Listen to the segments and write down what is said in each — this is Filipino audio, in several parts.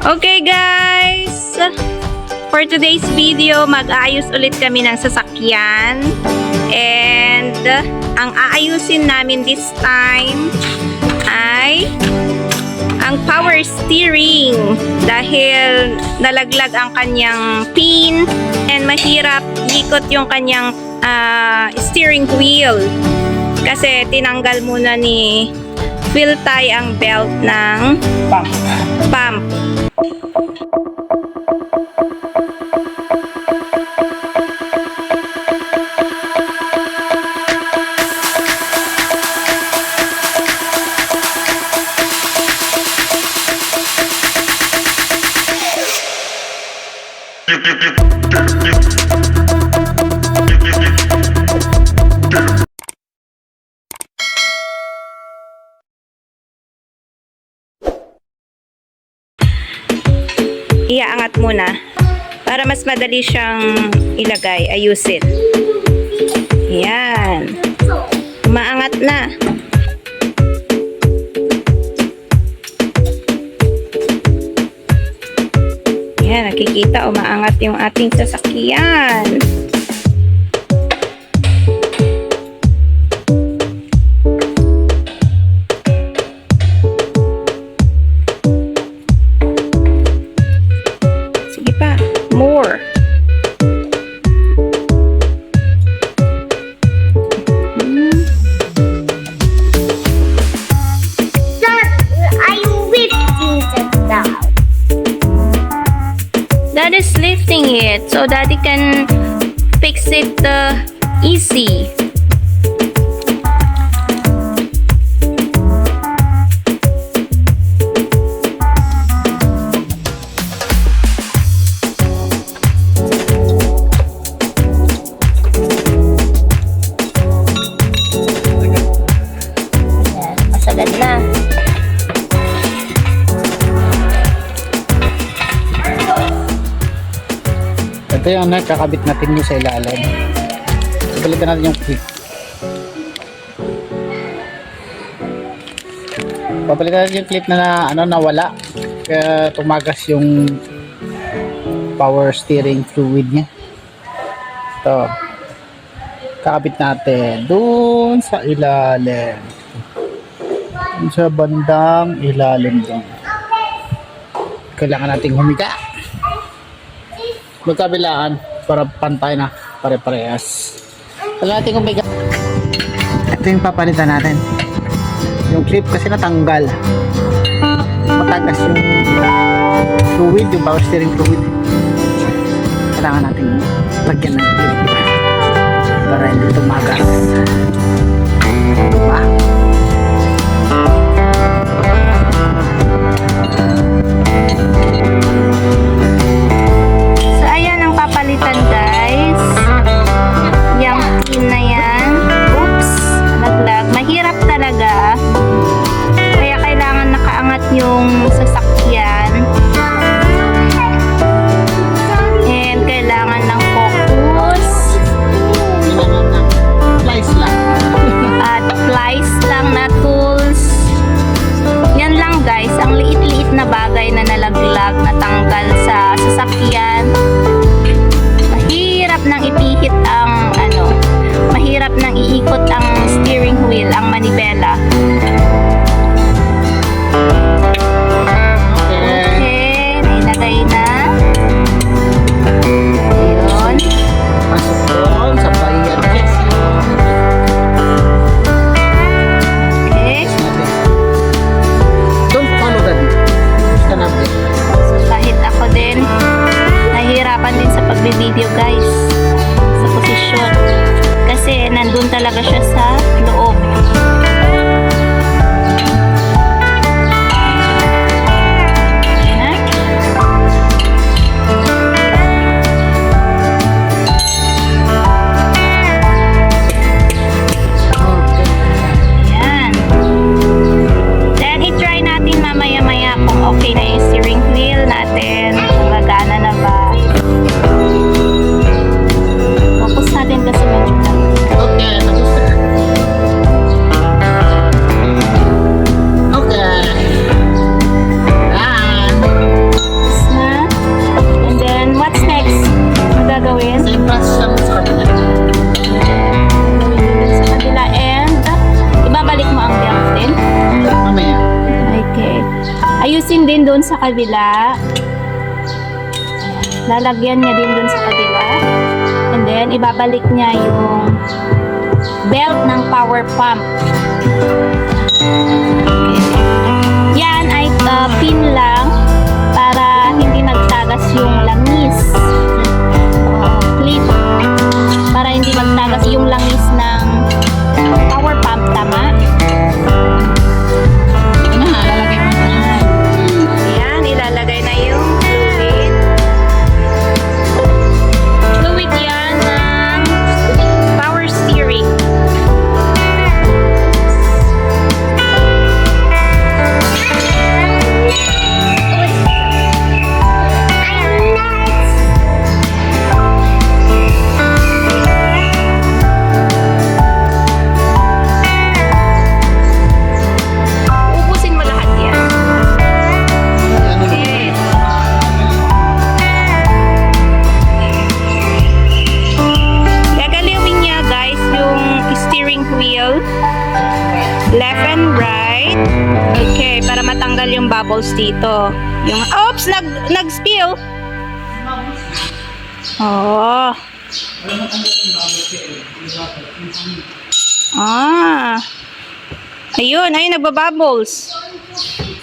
Okay guys, for today's video, mag-aayos ulit kami ng sasakyan. And ang aayusin namin this time ay ang power steering dahil nalaglag ang kanyang pin and mahirap ikot yung kanyang ah, steering wheel kasi tinanggal muna ni Phil Tay ang belt ng Pump. pump. Thank you. Mas madali siyang ilagay, ayusin. Yan. Maangat na. Yan, nakikita umaangat yung ating sasakyan. Ito yung ano, kakabit natin yung sa ilalim. Balikan natin yung clip. Papalitan natin yung clip na, na ano, nawala. Kaya tumagas yung power steering fluid niya. Ito. Kakabit natin dun sa ilalim. Dun sa bandang ilalim doon. Kailangan nating humiga magkabilaan para pantay na pare-parehas. Wala natin kung may Ito yung papalitan natin. Yung clip kasi natanggal. Matagas yung fluid, yung power steering fluid. Kailangan natin lagyan ng clip para hindi tumagas. Diba? Sasakyan. Mahirap nang ipihit ang ano, mahirap nang iikot ang steering wheel, ang manibela. Pagbe-video guys. Sa posisyon. Kasi nandun talaga siya sa kabila. Lalagyan niya din doon sa kabila. And then, ibabalik niya yung belt ng power pump. Yan ay uh, pin lang para hindi magtagas yung langis. Uh, clip. Para hindi magtagas yung langis ng power pump. Tama? Wheel. Left and right. Okay, para matanggal yung bubbles dito. Yung, oops, nag, nag-spill. Oh. Ah. Ayun, ayun, nagbabubbles.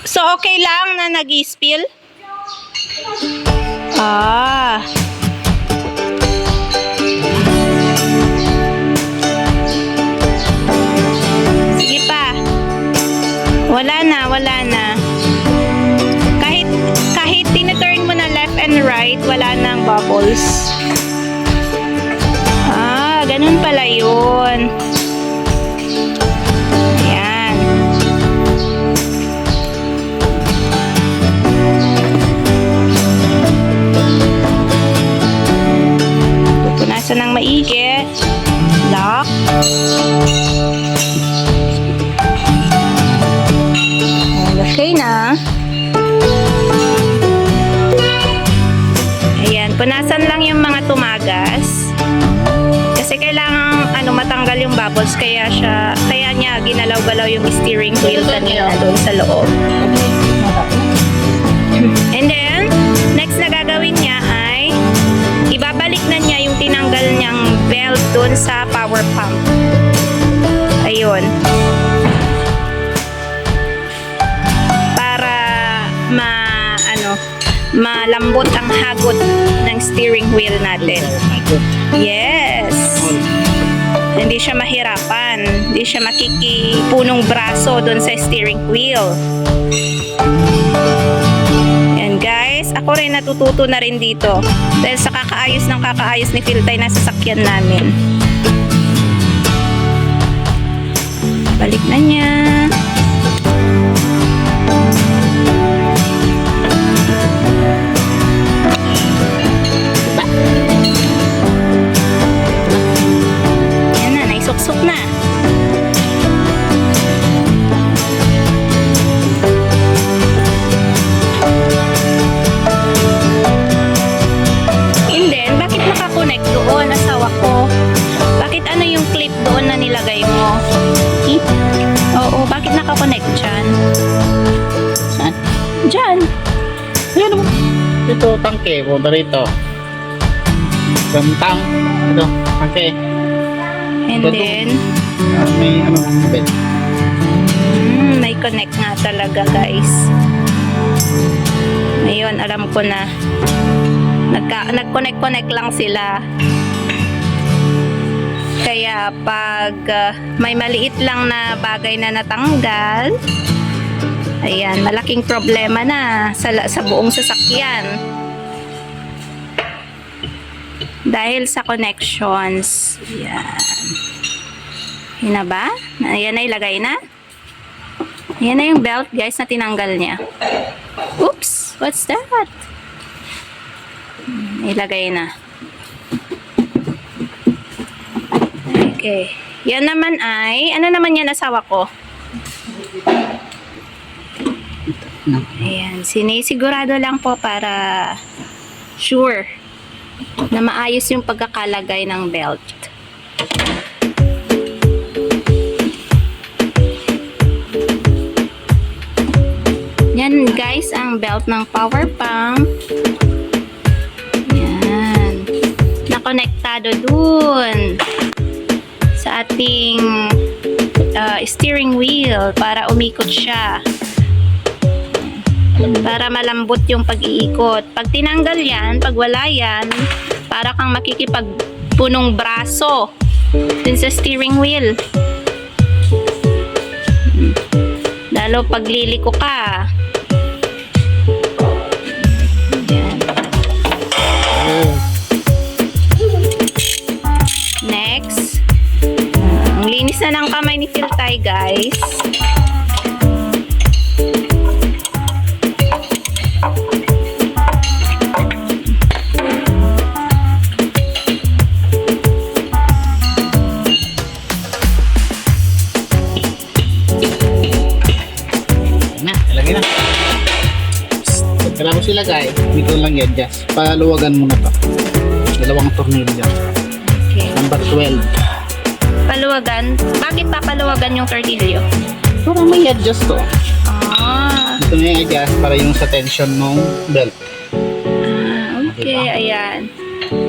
So, okay lang na nag-spill? Ah. Wala na, wala na. Kahit, kahit tineturn mo na left and right, wala nang bubbles. Ah, ganun pala yun. Ayan. Pupunasan ng maigi. Lock. Okay na. Ayan, punasan lang yung mga tumagas. Kasi kailangan ano matanggal yung bubbles kaya siya kaya niya ginalaw-galaw yung steering wheel kanina doon sa loob. And then, next na gagawin niya ay ibabalik na niya yung tinanggal niyang belt doon sa power pump. Ayun. Ma ano malambot ang hagot ng steering wheel natin. Yes. Hindi siya mahirapan. Hindi siya makikipunong braso doon sa steering wheel. Yan guys, ako rin natututo na rin dito. Dahil sa kakaayos ng kakaayos ni Philtay na sasakyan namin. Balik na niya. Rito. Gantang. Ito, tangke. And Ito, then, Ah, may ano, bed. mm, may connect nga talaga guys. Ngayon, alam ko na. Nagka, nag-connect-connect lang sila. Kaya pag ah, may maliit lang na bagay na natanggal, ayan, malaking problema na sa, sa buong sasakyan. Dahil sa connections. Ayan. Yun na ba? Ayan na ilagay na. Ayan na yung belt guys na tinanggal niya. Oops! What's that? Hmm, Ilagay na. Okay. Yan naman ay, ano naman yan asawa ko? Ayan, sinisigurado lang po para sure na maayos yung pagkakalagay ng belt. Yan guys, ang belt ng power pump. Yan. Nakonektado dun sa ating uh, steering wheel para umikot siya. Para malambot yung pag-iikot. Pag tinanggal yan, pag wala yan, para kang makikipagpunong braso dun sa steering wheel. Lalo pag liliko ka. Next. Ang linis na ng kamay ni Philtay, guys. Yan na, Pagkala mo silagay, dito lang yan, just paluwagan mo na to. Dalawang tornilyo. Okay. Number 12. Paluwagan. Bakit papaluwagan yung tornilyo? Para may adjust to. Ah, Ito na yung adjust para yung sa tension ng belt. okay. Ayan.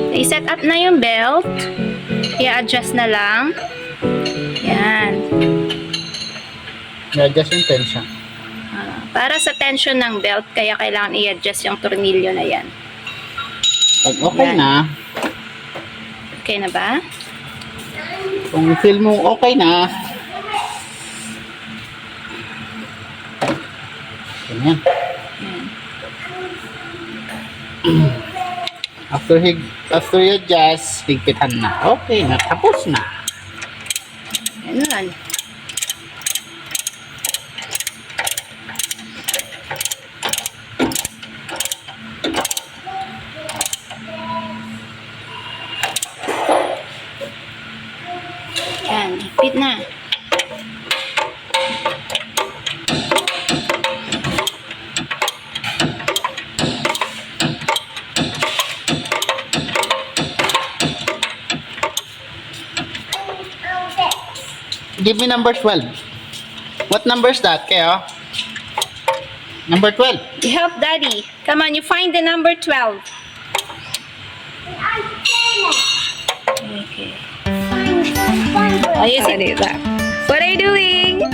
I-set up na yung belt. I-adjust na lang. Yan. I-adjust yung tension. Para sa tension ng belt, kaya kailangan i-adjust yung tornilyo na yan. Pag okay Yan. na, Okay na ba? kung feel mo okay na, ganyan. After hig after you adjust, higpitan na. Okay na, tapos na. Ganun. Yan, higpit na. Give me number 12. What number is that, Kaya? Number 12. Help daddy. Come on, you find the number 12. Okay. Oh, you see. What are you doing?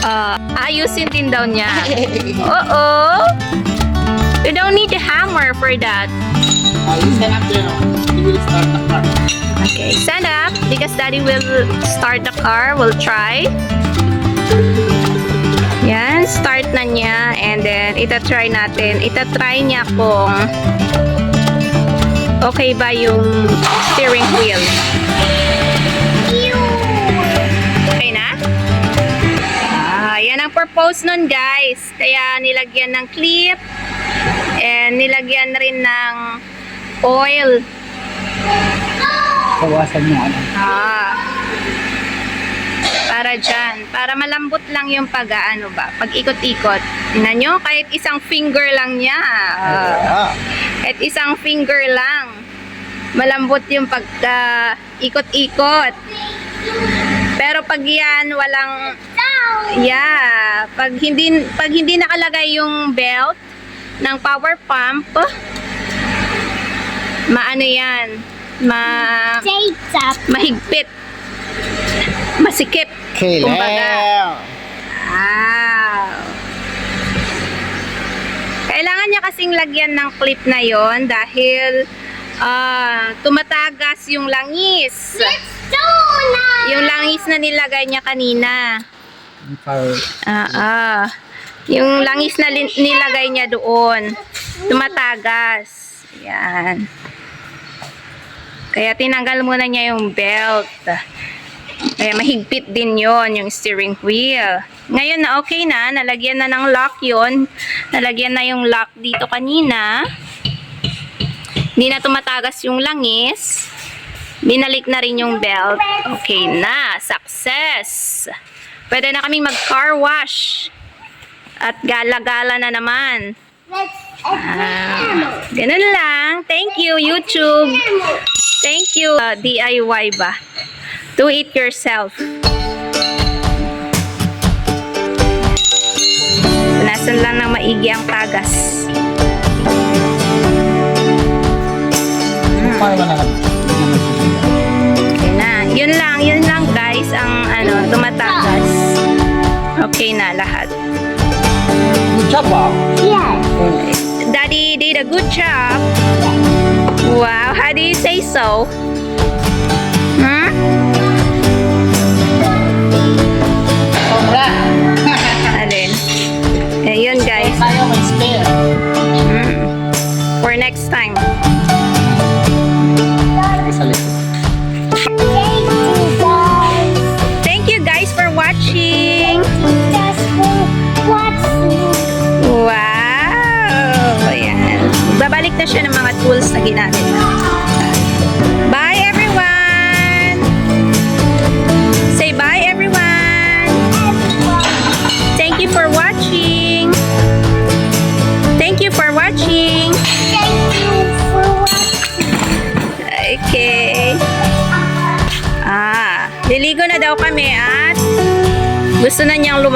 Uh, ayusin din daw niya. Uh-oh. You don't need a hammer for that. Uh, you stand up there. You will start the car. Okay, stand up because daddy will start the car. We'll try. Start na niya and then itatry natin. Itatry niya kung okay ba yung steering wheel. Okay na? Ah, yan ang purpose nun guys. Kaya nilagyan ng clip and nilagyan rin ng oil Bawasan mo ano. Ah. Para dyan. Para malambot lang yung pag-ano ba. Pag ikot-ikot. Tingnan nyo, kahit isang finger lang niya. Ah. Kahit isang finger lang. Malambot yung pag ah, ikot-ikot. Pero pag yan, walang... Yeah. Pag hindi, pag hindi nakalagay yung belt ng power pump, maano yan? Ma mahigpit. Masikip. Okay, Kumbaga. Leo. Wow. Kailangan niya kasing lagyan ng clip na yon dahil ah, tumatagas yung langis. Donut. Yung langis na nilagay niya kanina. Para Ah, ah. Yung langis na lin- nilagay niya doon. Tumatagas. Yan. Kaya tinanggal muna niya yung belt. Kaya mahigpit din yon yung steering wheel. Ngayon na okay na, nalagyan na ng lock yon. Nalagyan na yung lock dito kanina. Hindi na tumatagas yung langis. Binalik na rin yung belt. Okay na, success. Pwede na kaming mag-car wash. At gala-gala na naman. Ah, ganun lang. Thank you, YouTube. Thank you, uh, DIY ba? Do it yourself. Hugasan lang ng maigi ang tagas. Okay na. Yun lang, yun lang guys ang ano, tumatagas. Okay na lahat. Good job, ah. Yes. Daddy did a good job. Wow, how do you say so? May spare. Hmm. For next time.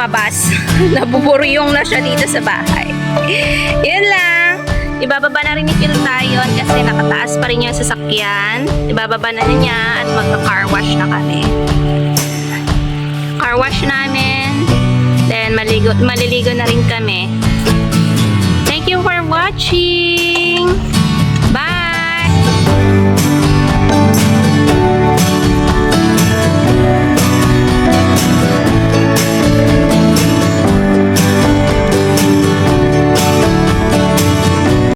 Lumabas. Nabuburyong na siya dito sa bahay. Yun lang. Ibababa na rin ni Phil tayo kasi nakataas pa rin yung sasakyan. Ibababa na niya at magka-car wash na kami. Car wash namin. Then maligo, maliligo na rin kami. Thank you for watching.